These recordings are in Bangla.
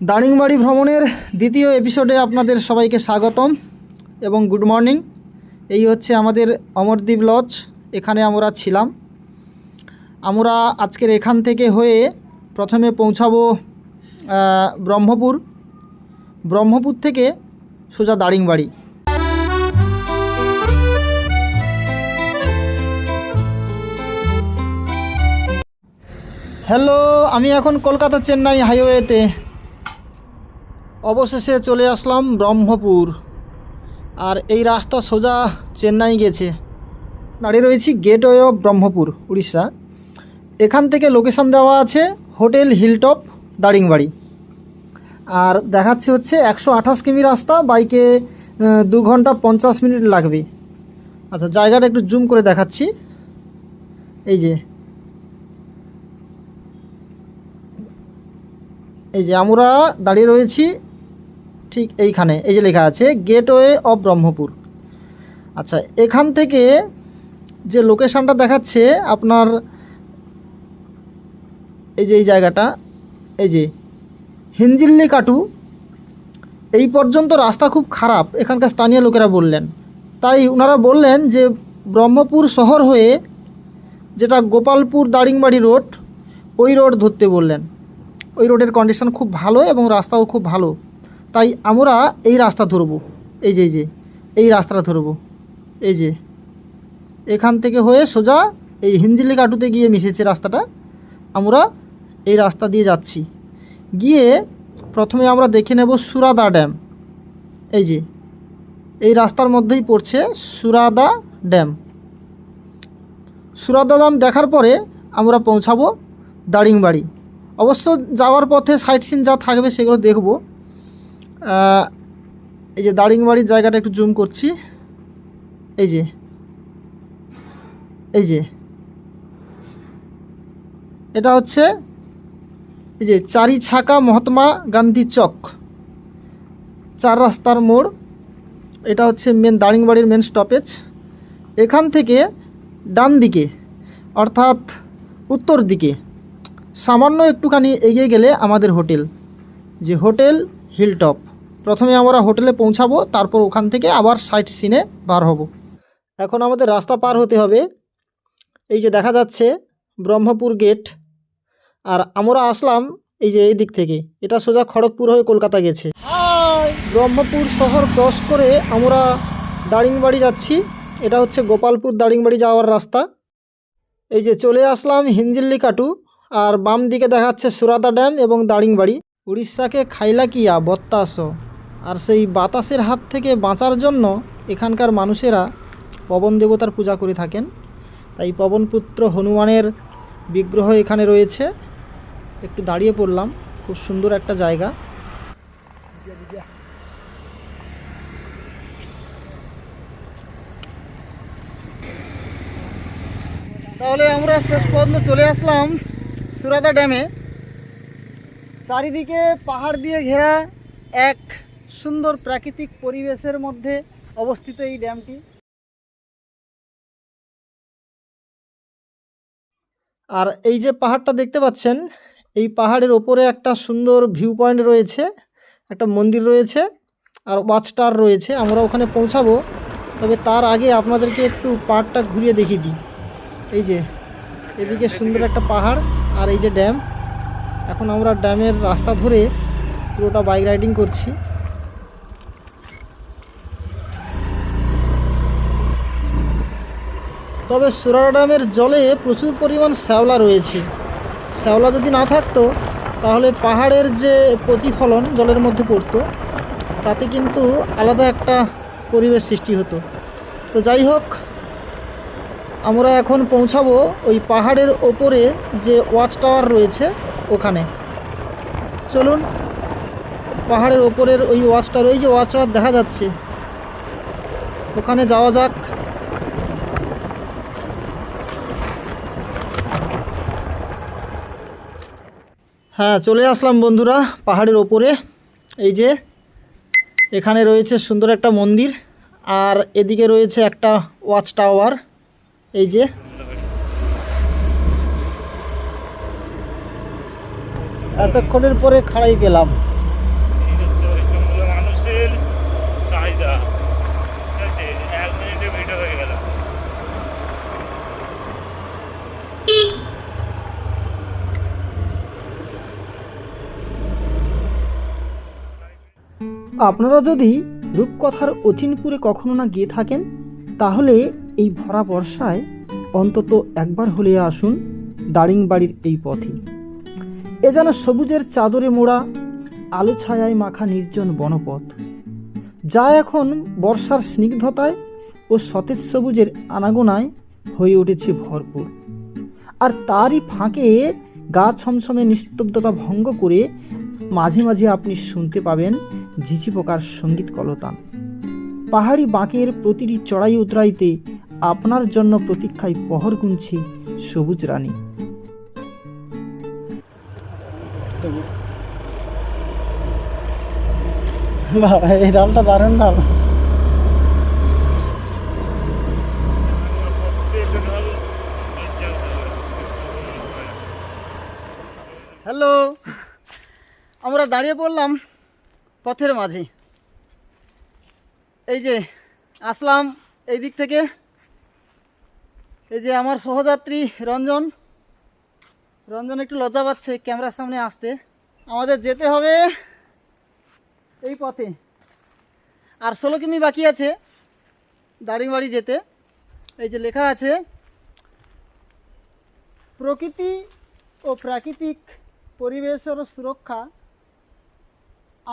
দারিংবাড়ি ভ্রমণের দ্বিতীয় এপিসোডে আপনাদের সবাইকে স্বাগতম এবং গুড মর্নিং এই হচ্ছে আমাদের অমরদ্বীপ লজ এখানে আমরা ছিলাম। আমরা আজকের এখান থেকে হয়ে প্রথমে পৌঁছাবো ব্রহ্মপুর। ব্রহ্মপুর থেকে সোজা দারিংবাড়ি হ্যালো আমি এখন কলকাতা চেন্নাই হাইওয়েতে অবশেষে চলে আসলাম ব্রহ্মপুর। আর এই রাস্তা সোজা চেন্নাই গেছে। দাঁড়িয়ে রয়েছি গেটওয়ে অফ ব্রহ্মপুর, উড়িষ্যা। এখান থেকে লোকেশন দেওয়া আছে হোটেল হিলটপ, দারিংবাড়ি। আর দেখাচ্ছে হচ্ছে একশো আঠাশ কিমি রাস্তা, বাইকে দু ঘণ্টা পঞ্চাশ মিনিট লাগবে। আচ্ছা জায়গাটা একটু জুম করে দেখাচ্ছি। এই যে। এই যে আমরা দাঁড়িয়ে রয়েছি ঠিক এইখানে, এই যে লেখা আছে, গেটওয়ে অফ ব্রহ্মপুর। আচ্ছা এখান থেকে যে লোকেশানটা দেখাচ্ছে আপনার, এই যে এই জায়গাটা, এই যে হিঞ্জিল্লি কাটু এই পর্যন্ত রাস্তা খুব খারাপ, এখানকার স্থানীয় লোকেরা বললেন। তাই ওনারা বললেন যে ব্রহ্মপুর শহর হয়ে যেটা গোপালপুর দারিংবাড়ি রোড, ওই রোড ধরতে বললেন। ওই রোডের কন্ডিশন খুব ভালো এবং রাস্তাও খুব ভালো। তাই আমরা এই রাস্তা ধরবো। এই যে এই যে, এই রাস্তাটা ধরবো। এই যে, এখান থেকে হয়ে সোজা এই হিঞ্জিলি কাটুতে গিয়ে মিশেছে রাস্তাটা। আমরা এই রাস্তা দিয়ে যাচ্ছি। গিয়ে প্রথমে আমরা দেখে নেব সুরাদা ড্যাম। এই যে, এই রাস্তার মধ্যেই পড়ছে সুরাদা ড্যাম। সুরাদা ড্যাম দেখার পরে আমরা পৌঁছাবো দারিংবাড়ি। অবশ্য যাওয়ার পথে সাইট সিন যা থাকবে সেগুলো দেখব। এই যে দারিংবাড়ির জায়গাটা একটু জুম করছি। এই যে এই যে, এটা হচ্ছে, এই যে চারি ছাকা মহাত্মা গান্ধী চক, চার রাস্তার মোড়, এটা হচ্ছে মেন দারিংবাড়ির মেন স্টপেজ এখান থেকে ডান দিকে, অর্থাৎ উত্তর দিকে, সামান্য একটুখানি এগিয়ে গেলে আমাদের হোটেল, যে হোটেল হিলটপ প্রথমে আমরা হোটেলে পৌঁছাবো তারপর ওখান থেকে আবার সাইট সিনে বার হব। এখন আমাদের রাস্তা পার হতে হবে। এই যে দেখা যাচ্ছে ব্রহ্মপুর গেট আর আমরা আসলাম এই যে এই দিক থেকে। এটা সোজা খড়গপুর হয়ে কলকাতা গেছে। ব্রহ্মপুর শহর ক্রস করে আমরা দারিংবাড়ি যাচ্ছি। এটা হচ্ছে গোপালপুর দারিংবাড়ি যাওয়ার রাস্তা। এই যে চলে আসলাম হিঞ্জিল্লি কাটু আর বাম দিকে দেখাচ্ছে সুরাদা ড্যাম এবং দারিংবাড়ি। উড়িষ্যাকে খাইলাকিয়া বত্তাস। আর সেই বাতাসের হাত থেকে বাঁচার জন্য এখানকার মানুষেরা পবন দেবতার পূজা করে থাকেন। তাই পবনপুত্র হনুমানের বিগ্রহ এখানে রয়েছে। একটু দাঁড়িয়ে পড়লাম, খুব সুন্দর একটা জায়গা। তাহলে আমরা শেষ পর্যন্ত চলে আসলাম সুরাদা ড্যামে। চারিদিকে পাহাড় দিয়ে ঘেরা এক সুন্দর প্রাকৃতিক পরিবেশের মধ্যে অবস্থিত এই ড্যামটি। আর এই যে পাহাড়টা দেখতে পাচ্ছেন, এই পাহাড়ের ওপরে একটা সুন্দর ভিউ পয়েন্ট রয়েছে, একটা মন্দির রয়েছে, আর ওয়াচ টাওয়ার রয়েছে। আমরা ওখানে পৌঁছাবো, তবে তার আগে আপনাদেরকে একটু পাহাড়টা ঘুরিয়ে দেখিয়ে দিই। এই যে, এদিকে সুন্দর একটা পাহাড় আর এই যে ড্যাম এখন আমরা ড্যামের রাস্তা ধরে পুরোটা বাইক রাইডিং করছি। তবে সুরারা ড্যামের জলে প্রচুর পরিমাণ শ্যাওলা রয়েছে। শ্যাওলা যদি না থাকতো, তাহলে পাহাড়ের যে প্রতিফলন জলের মধ্যে পড়তো, তাতে কিন্তু আলাদা একটা পরিবেশ সৃষ্টি হতো। তো যাই হোক, আমরা এখন পৌঁছাবো ওই পাহাড়ের ওপরে যে ওয়াচ টাওয়ার রয়েছে ওখানে। চলুন, পাহাড়ের ওপরের ওই ওয়াচ টাওয়ার ওই যে ওয়াচ টাওয়ার দেখা যাচ্ছে। ওখানে যাওয়া যাক। হ্যাঁ চলে আসলাম বন্ধুরা পাহাড়ের ওপরে। এই যে এখানে রয়েছে সুন্দর একটা মন্দির, আর এদিকে রয়েছে একটা ওয়াচ টাওয়ার এই যে এতক্ষণের পরে খাড়াই গেলাম। আপনারা যদি রূপকথার অচিনপুরে কখনো না গিয়ে থাকেন, তাহলে এই ভরা বর্ষায় অন্তত একবার হলে আসুন দারিংবাড়ির এই পথে। এ যেন সবুজের চাদরে মোড়া, আলো ছায়ায় মাখা নির্জন বনপথ। যা এখন বর্ষার স্নিগ্ধতায় ও সতেজ সবুজের আনাগোনায় হয়ে উঠেছে ভরপুর। আর তারই ফাঁকে গা ছমছমে নিস্তব্ধতা ভঙ্গ করে মাঝে মাঝে আপনি শুনতে পাবেন ঝিঝি পোকার সংগীত কলতান। পাহাড়ি বাঁকের প্রতিটি চড়াই উতরাইতে আপনার জন্য প্রতীক্ষায় পহর গুনছে সবুজ রানী। এই নামটা দারুণ হ্যালো, আমরা দাঁড়িয়ে পড়লাম। পথের মাঝে। এই যে আসলাম এই দিক থেকে। এই যে আমার সহযাত্রী রঞ্জন। রঞ্জন একটু লজ্জা পাচ্ছে ক্যামেরার সামনে আসতে। আমাদের যেতে হবে এই পথে। আর ষোলো কিমি বাকি আছে দারিংবাড়ি যেতে। এই যে লেখা আছে, প্রকৃতি ও প্রাকৃতিক পরিবেশের সুরক্ষা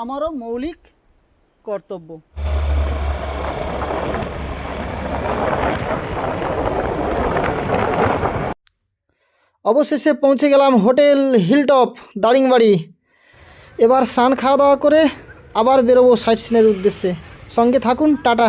আমারও মৌলিক কর্তব্য। অবশেষে পৌঁছে গেলাম হোটেল হিলটপ, দারিংবাড়ি। এবার স্নান খাওয়া দাওয়া করে আবার বেরোবো সাইট সিনের উদ্দেশ্যে। সঙ্গে থাকুন, টাটা।